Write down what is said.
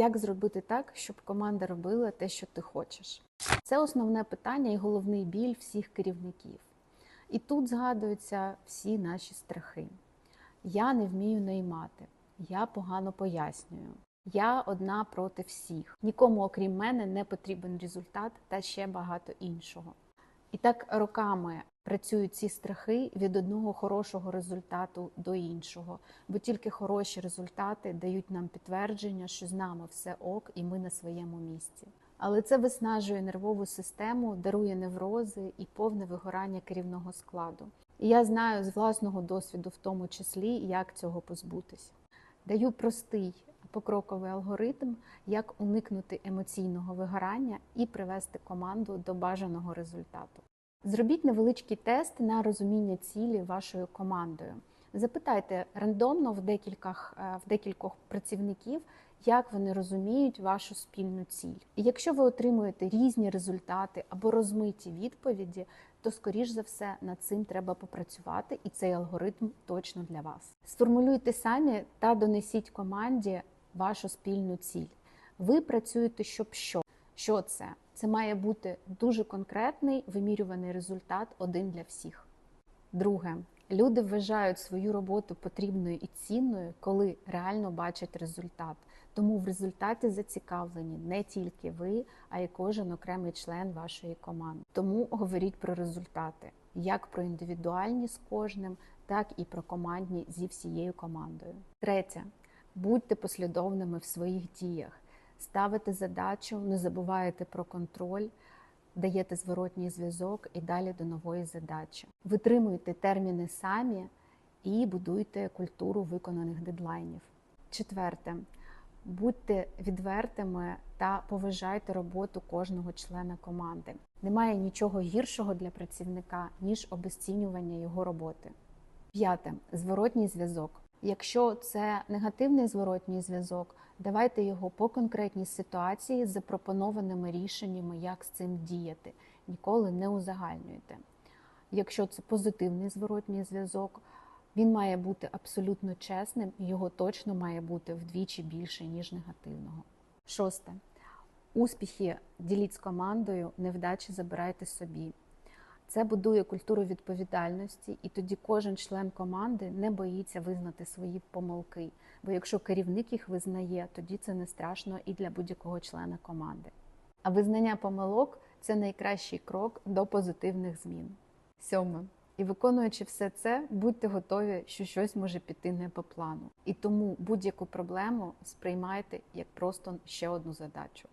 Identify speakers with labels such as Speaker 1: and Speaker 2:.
Speaker 1: Як зробити так, щоб команда робила те, що ти хочеш? Це основне питання і головний біль всіх керівників. І тут згадуються всі наші страхи. Я не вмію наймати, я погано пояснюю. Я одна проти всіх. Нікому, окрім мене, не потрібен результат та ще багато іншого. І так роками працюють ці страхи від одного хорошого результату до іншого, бо тільки хороші результати дають нам підтвердження, що з нами все ок, і ми на своєму місці. Але це виснажує нервову систему, дарує неврози і повне вигорання керівного складу. І я знаю з власного досвіду, в тому числі, як цього позбутись. Даю простий покроковий алгоритм, як уникнути емоційного вигорання і привести команду до бажаного результату. Зробіть невеличкий тест на розуміння цілі вашою командою. Запитайте рандомно в декількох, е, в декількох працівників, як вони розуміють вашу спільну ціль. І якщо ви отримуєте різні результати або розмиті відповіді, то скоріш за все над цим треба попрацювати, і цей алгоритм точно для вас. Сформулюйте самі та донесіть команді вашу спільну ціль. Ви працюєте, щоб що? Що це? Це має бути дуже конкретний вимірюваний результат один для всіх. Друге, люди вважають свою роботу потрібною і цінною, коли реально бачать результат. Тому в результаті зацікавлені не тільки ви, а й кожен окремий член вашої команди. Тому говоріть про результати, як про індивідуальні з кожним, так і про командні зі всією командою. Третє. Будьте послідовними в своїх діях, ставите задачу, не забувайте про контроль, даєте зворотній зв'язок і далі до нової задачі. Витримуйте терміни самі і будуйте культуру виконаних дедлайнів. Четверте. Будьте відвертими та поважайте роботу кожного члена команди. Немає нічого гіршого для працівника, ніж обесцінювання його роботи. П'яте зворотній зв'язок. Якщо це негативний зворотній зв'язок, давайте його по конкретній ситуації з запропонованими рішеннями, як з цим діяти. Ніколи не узагальнюйте. Якщо це позитивний зворотній зв'язок, він має бути абсолютно чесним, і його точно має бути вдвічі більше, ніж негативного. Шосте. Успіхи діліть з командою, невдачі забирайте собі. Це будує культуру відповідальності, і тоді кожен член команди не боїться визнати свої помилки. Бо якщо керівник їх визнає, тоді це не страшно і для будь-якого члена команди. А визнання помилок це найкращий крок до позитивних змін. Сьоме. І виконуючи все це, будьте готові, що щось може піти не по плану. І тому будь-яку проблему сприймайте як просто ще одну задачу.